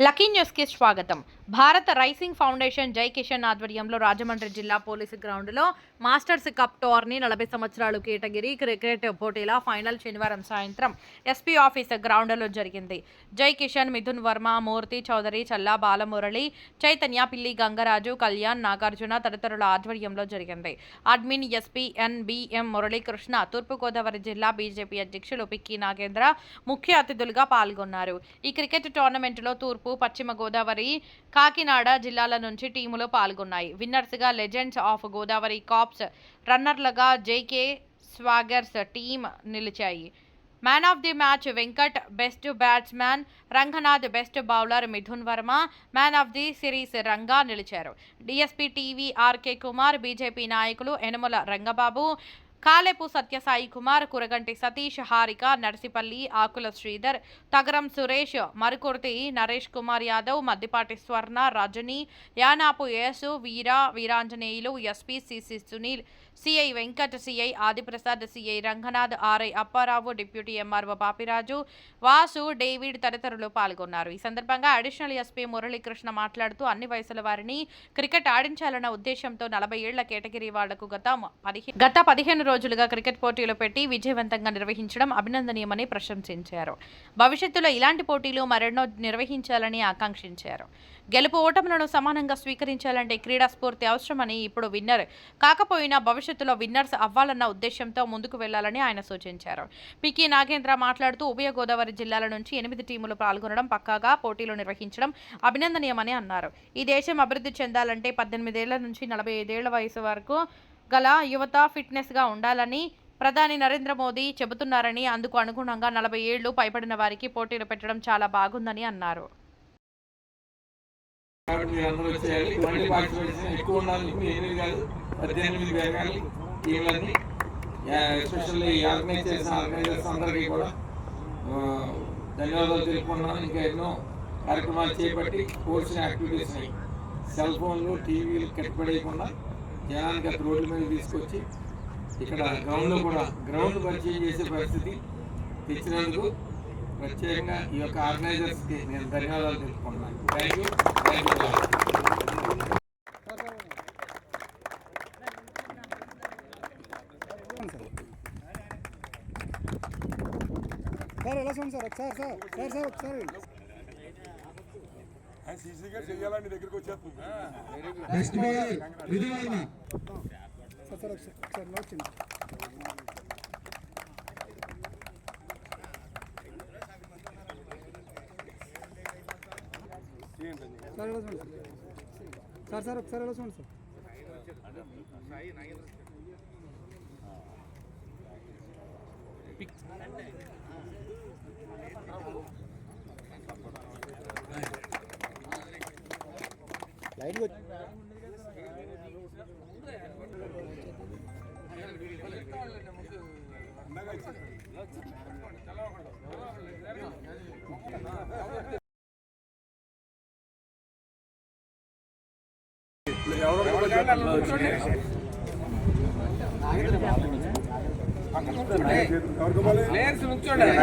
Lucky న్యూస్కి స్వాగతం. భారత రైసింగ్ ఫౌండేషన్ జై కిషన్ ఆధ్వర్యంలో రాజమండ్రి జిల్లా పోలీసు గ్రౌండ్లో మాస్టర్స్ కప్ టోర్నీ నలభై సంవత్సరాలు కేటగిరీ క్రికెట్ పోటీల ఫైనల్ శనివారం సాయంత్రం ఎస్పీ ఆఫీస్ గ్రౌండ్లో జరిగింది. జై కిషన్ మిథున్ వర్మ మూర్తి చౌదరి చల్లా బాలమురళి చైతన్య పిల్లి గంగరాజు కళ్యాణ్ నాగార్జున తదితరుల ఆధ్వర్యంలో జరిగింది. Admin SP NBM Muralikrishna Thurpu Godavari జిల్లా బీజేపీ అధ్యక్షులు పిక్కి నాగేంద్ర ముఖ్య అతిథులుగా పాల్గొన్నారు. ఈ క్రికెట్ టోర్నమెంట్లో తూర్పు పశ్చిమ గోదావరి కాకినాడ జిల్లాల నుంచి టీములు పాల్గొన్నాయి. విన్నర్స్గా లెజెండ్స్ ఆఫ్ గోదావరి కాప్స్ రన్నర్లుగా జేకే స్వాగర్స్ టీం నిలిచాయి. Man of the match Venkat best batsman Ranganath best bowler Mithun Varma man of the series Ranga నిలిచారు. DSP TV RK Kumar BJP నాయకులు Yanamala Rangababu కాలేపు Sathya Sai Kumar Kuraganti Satish Harika Narsipalli Akula Sridhar Tagaram Suresh Marukurthi Naresh Kumar Yadav Maddipati Swarna Rajani Yanapu Yesu Veera Veeranjaneyulu SP CC Sunil CI Venkata CI Adiprasad CI Ranganath RI Apparao deputy MRO Bapiraju Vasu David తదితరులు పాల్గొన్నారు. ఈ సందర్భంగా additional SP Muralikrishna మాట్లాడుతూ అన్ని వయసుల వారిని cricket ఆడించాలన్న ఉద్దేశంతో నలభై ఏళ్ళ కేటగిరీ వాళ్ళకు గత పదిహేను గత పదిహేను రోజులుగా క్రికెట్ పోటీలు పెట్టి విజయవంతంగా నిర్వహించడం అభినందనీయమని ప్రశంసించారు. భవిష్యత్తులో ఇలాంటి పోటీలు మరెన్నో నిర్వహించాలని ఆకాంక్షించారు. గెలుపు ఓటములను సమానంగా స్వీకరించాలంటే క్రీడా స్ఫూర్తి అవసరమని ఇప్పుడు విన్నర్. కాకపోయినా భవిష్యత్తులో విన్నర్స్ అవ్వాలన్న ఉద్దేశంతో ముందుకు వెళ్ళాలని ఆయన సూచించారు. పికి నాగేంద్ర మాట్లాడుతూ ఉభయ గోదావరి జిల్లాల నుంచి ఎనిమిది టీములు పాల్గొనడం పక్కాగా పోటీలు నిర్వహించడం అభినందనీయమని అన్నారు. ఈ దేశం అభివృద్ధి చెందాలంటే పద్దెనిమిదేళ్ళ నుంచి నలభై ఐదేళ్ళ వయసు వరకు గల యువత ఫిట్నెస్గా ఉండాలని ప్రధాని నరేంద్ర మోదీ చెబుతున్నారని అందుకు అనుగుణంగా నలభై ఏళ్ళు పైబడిన వారికి పోటీలు పెట్టడం చాలా బాగుందని అన్నారు. ధన్యవాదాలు తెలుపుకున్నాను ఇంకా ఎన్నో కార్యక్రమాలు చేపట్టి కోర్స్ యాక్టివిటీస్ సెల్ ఫోన్లు టీవీలు కట్టుబడేయకుండా జనానికి అక్కడ రోడ్ల మీద తీసుకొచ్చి ఇక్కడ గ్రౌండ్లో కూడా గ్రౌండ్ పరిచయం చేసే పరిస్థితి తెచ్చినందుకు ప్రత్యేకంగా ఈ యొక్క ఆర్గనైజర్స్కి నేను ధన్యవాదాలు తెలుపుకుంటున్నాను. Thank you thank you sir ఎలా చూడండి సార్? ఒకసారి సార్ సార్ సార్ ఒకసారి సీసీగా చెయ్యాలని దగ్గరికి వచ్చేస్తుంది నెక్స్ట్ సార్ ఒకసారి ఎలా చూడండి సార్? సార్ ఒకసారి ఎలా చూడండి సార్.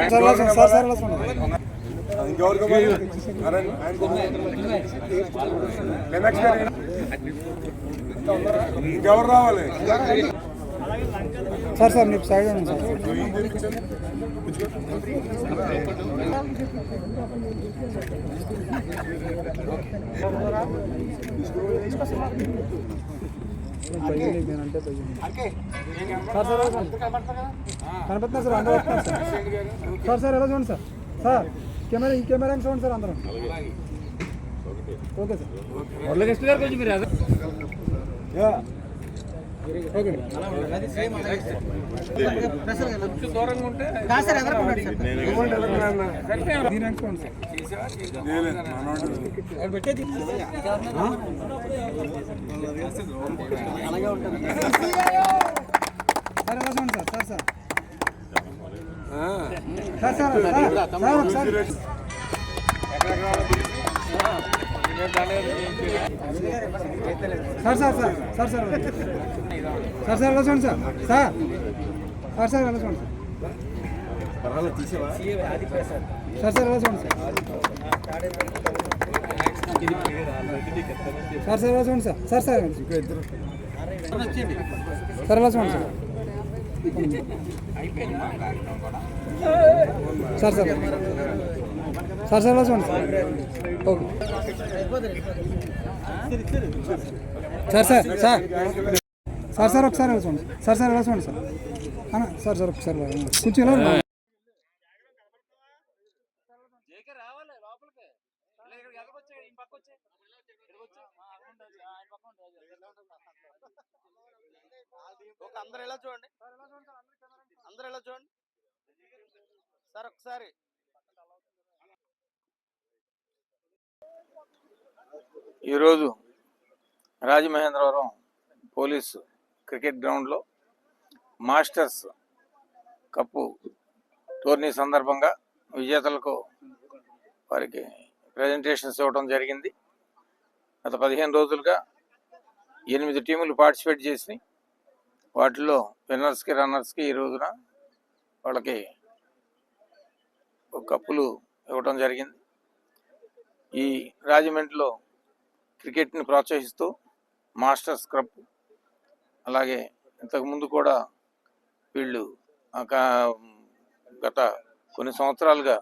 సార్ ఎలా చూడండి సార్ సార్ ఎలా చూడండి ఇంకెవరికి ఇంకెవరు రావాలి సార్ సార్ మీకు సైడ్ అండి సార్ సార్ సార్ కనపడుతున్నా సార్ అందరూ సార్ సార్ సార్ ఎలా చూడండి సార్ సార్ కెమెరా ఈ కెమెరా చూడండి సార్ అందరం? Okay sir. మురళీకృష్ణ గారు కొంచెం మీరు ఓకే దూరంగా ఉంటే దీని అనుకోండి సార్ సార్ ఎలా చూడండి sir sir sir. Sir sir sir sir ఒకసారి sir sir sir sir sir sir sir ఎలా చూడండి సార్ సార్ సార్ సార్ ఎలా చూడండి సార్ సార్ సార్ ఎలా చూడండి sir sir sir sir sir sir sir ఎలా చూడండి sir sir sir. Sir sir చూడండి sir okay. Sir sir sir. Sir sir ఒకసారి ఎలా చూడండి సార్ సార్ ఎలా చూడండి సార్ సార్ సార్ ఒకసారి రా. కొంచెం ఇలా ఉంటుంది ఒక అందరు ఎలా చూడండి? అందరు ఎలా చూడండి? సార్ ఒకసారి. ఈరోజు రాజమహేంద్రవరం పోలీసు క్రికెట్ గ్రౌండ్లో మాస్టర్స్ కప్పు టోర్నీ సందర్భంగా విజేతలకు వారికి ప్రజెంటేషన్స్ ఇవ్వడం జరిగింది. గత పదిహేను రోజులుగా ఎనిమిది టీములు పార్టిసిపేట్ చేసినాయి వాటిలో విన్నర్స్కి రన్నర్స్కి ఈ రోజున వాళ్ళకి ఒక కప్పులు ఇవ్వడం జరిగింది. ఈ రాజమండ్రిలో క్రికెట్ని ప్రోత్సహిస్తూ మాస్టర్స్ క్రప్ అలాగే ఇంతకుముందు కూడా వీళ్ళు గత కొన్ని సంవత్సరాలుగా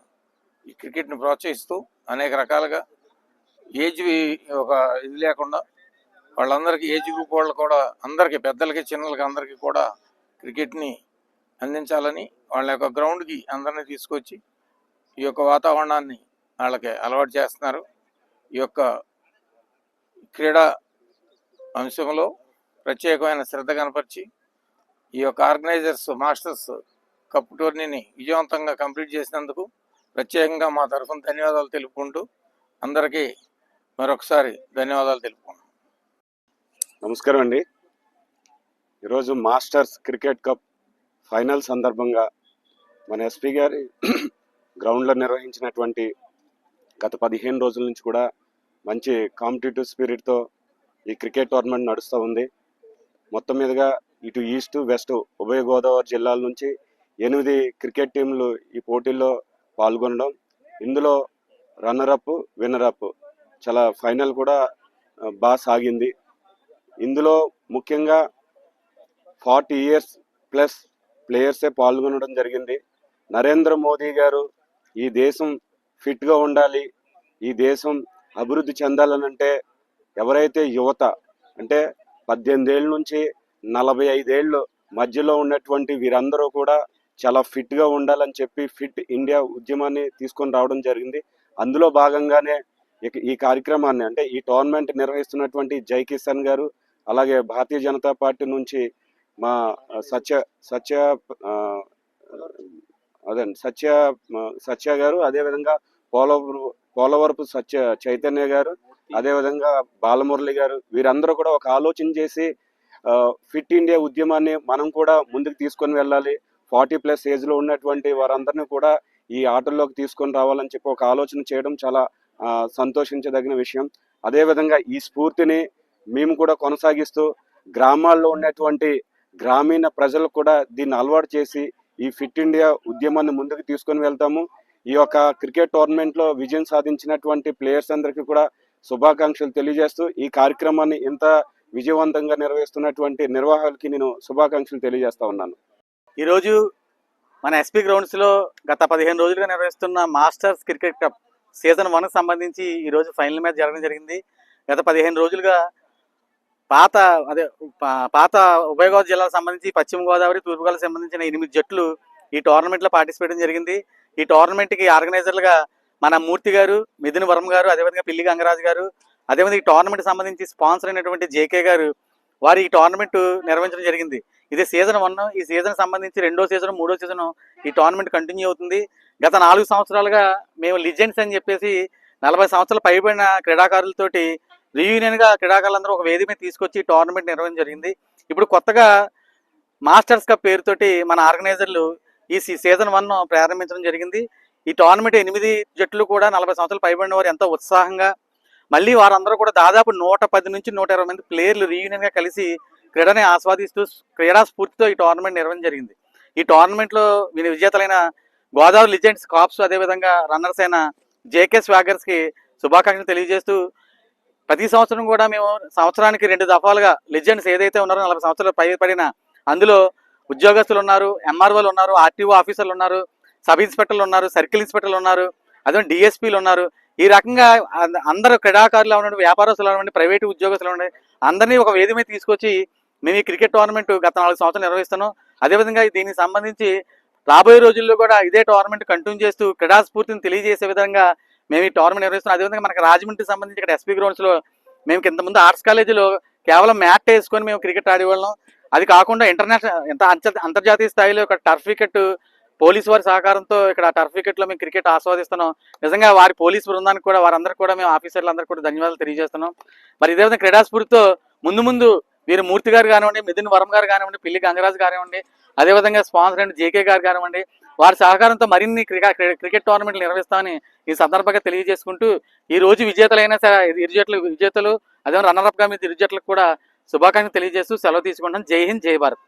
ఈ క్రికెట్ని ప్రోత్సహిస్తూ అనేక రకాలుగా ఏజ్వి ఒక ఇది లేకుండా వాళ్ళందరికీ ఏజ్ గ్రూప్ వాళ్ళు కూడా అందరికీ పెద్దలకి చిన్నలకి అందరికీ కూడా క్రికెట్ని అందించాలని వాళ్ళ యొక్క గ్రౌండ్కి అందరినీ తీసుకొచ్చి ఈ యొక్క వాతావరణాన్ని వాళ్ళకి అలవాటు చేస్తున్నారు. ఈ యొక్క క్రీడా అంశంలో ప్రత్యేకమైన శ్రద్ధ కనపరిచి ఈ యొక్క ఆర్గనైజర్స్ మాస్టర్స్ కప్ టోర్నీని విజయవంతంగా కంప్లీట్ చేసినందుకు ప్రత్యేకంగా మా తరఫున ధన్యవాదాలు తెలుపుకుంటూ అందరికీ మరొకసారి ధన్యవాదాలు తెలుపుకుంటున్నాను నమస్కారం అండి ఈరోజు మాస్టర్స్ క్రికెట్ కప్ ఫైనల్ సందర్భంగా మన ఎస్పీ గారి గ్రౌండ్లో నిర్వహించినటువంటి గత పదిహేను రోజుల నుంచి కూడా మంచి కాంపిటేటివ్ స్పిరిట్తో ఈ క్రికెట్ టోర్నమెంట్ నడుస్తూ ఉంది. మొత్తం మీదుగా ఇటు ఈస్ట్ వెస్ట్ ఉభయ గోదావరి జిల్లాల నుంచి ఎనిమిది క్రికెట్ టీంలు ఈ పోటీల్లో పాల్గొనడం ఇందులో రన్నర్ అప్ అప్ చాలా ఫైనల్ కూడా బాగా సాగింది. ఇందులో ముఖ్యంగా ఫార్టీ ఇయర్స్ ప్లస్ ప్లేయర్సే పాల్గొనడం జరిగింది. నరేంద్ర మోదీ గారు ఈ దేశం ఫిట్గా ఉండాలి ఈ దేశం అభివృద్ధి చెందాలనంటే ఎవరైతే యువత అంటే పద్దెనిమిది ఏళ్ళ నుంచి నలభై ఐదేళ్ళు మధ్యలో ఉన్నటువంటి వీరందరూ కూడా చాలా ఫిట్గా ఉండాలని చెప్పి ఫిట్ ఇండియా ఉద్యమాన్ని తీసుకొని రావడం జరిగింది. అందులో భాగంగానే ఈ కార్యక్రమాన్ని అంటే ఈ టోర్నమెంట్ నిర్వహిస్తున్నటువంటి జై కిషన్ గారు అలాగే భారతీయ జనతా పార్టీ నుంచి మా సత్య సత్య అదే సత్య సత్య గారు అదేవిధంగా పోలవరు పోలవరపు సత్య చైతన్య గారు అదేవిధంగా బాలమురళి గారు వీరందరూ కూడా ఒక ఆలోచన చేసి ఫిట్ ఇండియా ఉద్యమాన్ని మనం కూడా ముందుకు తీసుకొని వెళ్ళాలి. ఫార్టీ ప్లస్ ఏజ్లో ఉన్నటువంటి వారందరినీ కూడా ఈ ఆటల్లోకి తీసుకొని రావాలని చెప్పి ఒక ఆలోచన చేయడం చాలా సంతోషించదగిన విషయం. అదేవిధంగా ఈ స్ఫూర్తిని మేము కూడా కొనసాగిస్తూ గ్రామాల్లో ఉన్నటువంటి గ్రామీణ ప్రజలకు కూడా దీన్ని అలవాటు చేసి ఈ ఫిట్ ఇండియా ఉద్యమాన్ని ముందుకు తీసుకొని వెళ్తాము. ఈ యొక్క క్రికెట్ టోర్నమెంట్లో విజయం సాధించినటువంటి ప్లేయర్స్ అందరికీ కూడా శుభాకాంక్షలు తెలియజేస్తూ ఈ కార్యక్రమాన్ని ఇంత విజయవంతంగా నిర్వహిస్తున్నటువంటి నిర్వాహకులకి నేను శుభాకాంక్షలు తెలియజేస్తా ఉన్నాను. ఈరోజు మన ఎస్పీ గ్రౌండ్స్లో గత పదిహేను రోజులుగా నిర్వహిస్తున్న మాస్టర్స్ క్రికెట్ కప్ సీజన్ వన్కి సంబంధించి ఈరోజు ఫైనల్ మ్యాచ్ జరగడం జరిగింది. గత పదిహేను రోజులుగా పాత అదే పాత ఉభయ గోదావరి జిల్లాకు సంబంధించి పశ్చిమ గోదావరి తూర్పుగోదావరికి సంబంధించిన ఎనిమిది జట్లు ఈ టోర్నమెంట్లో పార్టిసిపేట్ జరిగింది. ఈ టోర్నమెంట్కి ఆర్గనైజర్లుగా మన మూర్తి గారు మిథున్ వరం గారు అదేవిధంగా పిల్లి గంగరాజు గారు అదేవిధంగా ఈ టోర్నమెంట్ సంబంధించి స్పాన్సర్ అయినటువంటి జేకే గారు వారు ఈ టోర్నమెంట్ నిర్వహించడం జరిగింది. ఇది సీజన్ వన్ ఈ సీజన్ సంబంధించి రెండో సీజన్ మూడో సీజన్ ఈ టోర్నమెంట్ కంటిన్యూ అవుతుంది. గత నాలుగు సంవత్సరాలుగా మేము లిజెండ్స్ అని చెప్పేసి నలభై సంవత్సరాలు పైబడిన క్రీడాకారులతోటి రీయూనియన్గా క్రీడాకారులందరూ ఒక వేదిక మీద తీసుకొచ్చి ఈ టోర్నమెంట్ నిర్వహించడం జరిగింది. ఇప్పుడు కొత్తగా మాస్టర్స్ కప్ పేరుతోటి మన ఆర్గనైజర్లు ఈ సీ- సీజన్ వన్ ప్రారంభించడం జరిగింది. ఈ టోర్నమెంట్ ఎనిమిది జట్లు కూడా నలభై సంవత్సరాలు పైబడిన వారు ఎంతో ఉత్సాహంగా మళ్ళీ వారందరూ కూడా దాదాపు నూట పది నుంచి నూట ఇరవై మంది ప్లేయర్లు రీయూనియన్గా కలిసి క్రీడని ఆస్వాదిస్తూ క్రీడా స్ఫూర్తితో ఈ టోర్నమెంట్ నిర్వహించడం జరిగింది. ఈ టోర్నమెంట్లో విని- విజేతలైన గోదావరి లిజెండ్స్ కాప్స్ అదేవిధంగా రన్నర్స్ అయిన జేకే స్వాగర్స్కి శుభాకాంక్షలు తెలియజేస్తూ ప్రతి సంవత్సరం కూడా మేము సంవత్సరానికి రెండు దఫాలుగా లెజెండ్స్ ఏదైతే ఉన్నారో నలభై సంవత్సరాలు పై పడిన అందులో ఉద్యోగస్తులు ఉన్నారు ఎంఆర్ఓలు ఉన్నారు ఆర్టీఓ ఆఫీసర్లు ఉన్నారు సబ్ ఇన్స్పెక్టర్లు ఉన్నారు సర్కిల్ ఇన్స్పెక్టర్లు ఉన్నారు అదే డిఎస్పీలు ఉన్నారు. ఈ రకంగా అంద- అందరూ క్రీడాకారులు అవ్వండి వ్యాపారస్తులు అవ్వండి ప్రైవేటు ఉద్యోగస్తులు అవ్వండి అందరినీ ఒక వేది మీద తీసుకొచ్చి మేము ఈ క్రికెట్ టోర్నమెంట్ గత నాలుగు సంవత్సరాలు నిర్వహిస్తున్నాం. అదేవిధంగా దీనికి సంబంధించి రాబోయే రోజుల్లో కూడా ఇదే టోర్నమెంట్ కంటిన్యూ చేస్తూ క్రీడాస్ఫూర్తిని తెలియజేసే విధంగా మేము ఈ టోర్నమెంట్ నిర్వహిస్తున్నాం. అదేవిధంగా మనకి రాజమండ్రికి సంబంధించి ఇక్కడ ఎస్పీ గ్రౌండ్స్లో మేము ఇంతకుముందు ఆర్ట్స్ కాలేజీలో కేవలం మ్యాట్ వేసుకొని మేము క్రికెట్ ఆడేవాళ్ళం. అది కాకుండా ఇంటర్నేషనల్ ఎంత అంతర్జాతీయ స్థాయిలో ఇక్కడ టర్ఫ్ వికెట్ పోలీసు వారి సహకారంతో ఇక్కడ టర్ఫ్ వికెట్లో మేము క్రికెట్ ఆస్వాదిస్తున్నాం. నిజంగా వారి పోలీస్ బృందానికి కూడా వారందరికీ కూడా మేము ఆఫీసర్లు కూడా ధన్యవాదాలు తెలియజేస్తున్నాం. మరి ఇదే విధంగా క్రీడాస్ఫూర్తితో ముందు ముందు వీరు మూర్తి గారు కానివ్వండి మిథున్ వరం గారు కానివ్వండి పిల్లి గంగరాజు కానివ్వండి అదేవిధంగా స్పాన్సర్ అయిన జేకే గారు కానివ్వండి వారి సహకారంతో మరిన్ని క్రికెట్ క్రికెట్ టోర్నమెంట్లు నిర్వహిస్తామని ఈ సందర్భంగా తెలియజేసుకుంటూ ఈ రోజు విజేతలైన సరే ఇరు జట్లు విజేతలు అదే రన్నర్గా మీద ఇరు జట్లకు కూడా శుభాకాంక్షలు తెలియజేస్తూ సెలవు తీసుకుంటాం జై హింద్ జై భారత్.